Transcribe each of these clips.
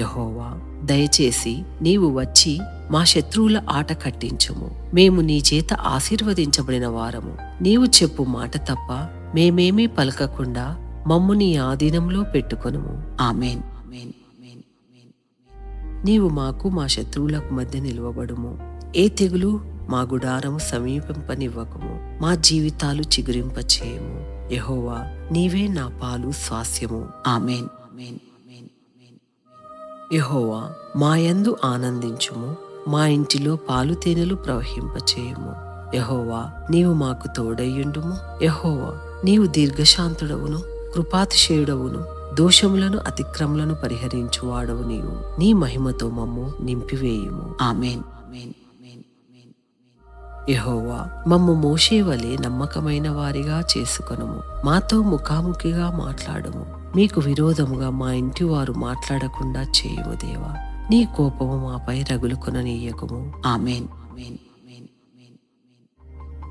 యహోవా దయచేసి నీవు వచ్చి మా శత్రువుల ఆట కట్టించుము. మేము నీ చేత ఆశీర్వదించబడిన వారము. నీవు చెప్పు మాట తప్ప మేమేమీ పలకకుండా మమ్ము నీ ఆధీనంలో పెట్టుకొనుము. ఆమెన్. నీవు మాకు మా శత్రువులకు మధ్య నిలువబడుము. ఏ తెగులు మా గుడారము సమీపింపనివ్వకము. మా జీవితాలు చిగురింపచేయము. యహోవా నీవే నా పాలు స్వాస్యము. ఆమేన్, ఆమేన్. యహోవా మాయందు ఆనందించుము మా ఇంటిలో పాలు తేనెలు ప్రవహింపచేయము. యహోవా నీవు మాకు తోడయ్యుండుము. యహోవా నీవు దీర్ఘశాంతుడవును కృపాతిశయుడవును దోషములను అతిక్రములను పరిహరించువాడవు నీవు. నీ మహిమతో మమ్ము నింపివేయుము. Amen amen. యహోవా మమ్ము మోషే వలె నమ్మకమైన వారిగా చేసుకొనుము. మాతో ముఖాముఖిగా మాట్లాడము. మీకు విరోధముగా మా ఇంటి వారు మాట్లాడకుండా చేయుము దేవా. నీ కోపము మాపై రగులుకొననీయకము ఆమెన్.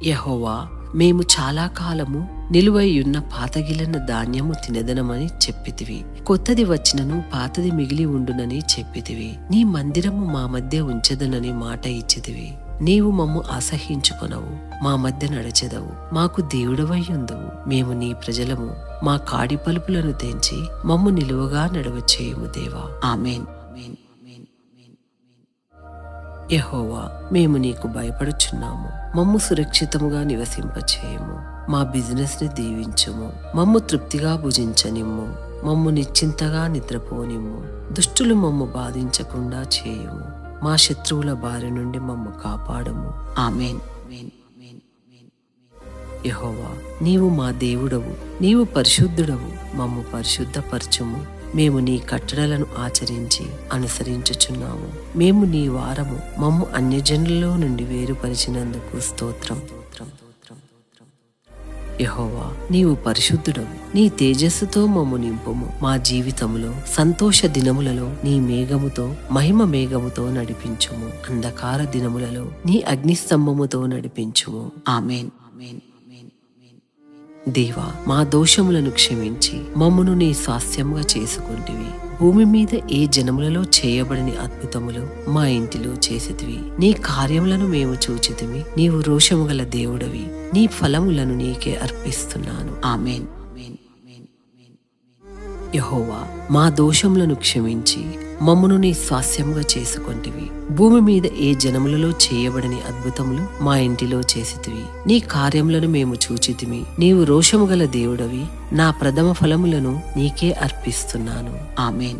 యహోవా మేము చాలా కాలము నిలువైయున్న పాతగిలిన ధాన్యము తినదనమని చెప్పితివి. కొత్తది వచ్చినను పాతది మిగిలి ఉండునని చెప్పితివి. నీ మందిరము మా మధ్య ఉంచదనని మాట ఇచ్చితివి. నీవు మమ్ము అసహించుకొనవు మా మధ్య నడచెదవు మాకు దేవుడవయ్యుందువు మేము నీ ప్రజలము మా కాడి పలుపులను తెంచి మమ్ము నిలువగా నడవచ్చేయము దేవా. ఆమెన్. యహోవా మేము నీకు భయపడుచున్నాము మమ్ము సురక్షితముగా నివసింపచేయము మా బిజినెస్ని దీవించుము మమ్ము తృప్తిగా భుజించనిమ్ము మమ్ము నిశ్చింతగా నిద్రపోనిమ్ము దుష్టులు మమ్ము బాధించకుండా చేయుము. మా శత్రువుల బారి నుండి మమ్ము కాపాడము ఆమెన్. యెహోవా నీవు మా దేవుడవు నీవు పరిశుద్ధుడవు మమ్ము పరిశుద్ధపరచుము మేము నీ కట్టడలను ఆచరించి అనుసరించుచున్నాము మేము నీ వారము మమ్ము అన్యజనులలో నుండి వేరుపరిచినందుకు స్తోత్రం. యహోవా నీవు పరిశుద్ధుడవు నీ తేజస్సుతో మమ్ము నింపుము. మా జీవితములో సంతోష దినములలో నీ మేఘముతో మహిమ మేఘముతో నడిపించుము. అంధకార దినములలో నీ అగ్నిస్తంభముతో నడిపించుము. ఆమెన్. దేవా మా దోషములను క్షమించి మమ్మును నీ స్వాస్థ్యముగా చేసుకుంటివి. భూమి మీద ఏ జనములలో చేయబడని అద్భుతములు మా ఇంటిలో చేసితివి. నీ కార్యములను మేము చూచితివి. నీవు రోషము గల దేవుడవి. నీ ఫలములను నీకే అర్పిస్తున్నాను. ఆమెన్. యహోవా మా దోషములను క్షమించి మమ్మును నీ స్వాస్యముగా చేసుకొంటివి. భూమి మీద ఏ జనములలో చేయబడని అద్భుతములు మా ఇంటిలో చేసితివి. నీ కార్యములను మేము చూచితిమి. నీవు రోషము గల దేవుడవి. నా ప్రథమ ఫలములను నీకే అర్పిస్తున్నాను. ఆమెన్.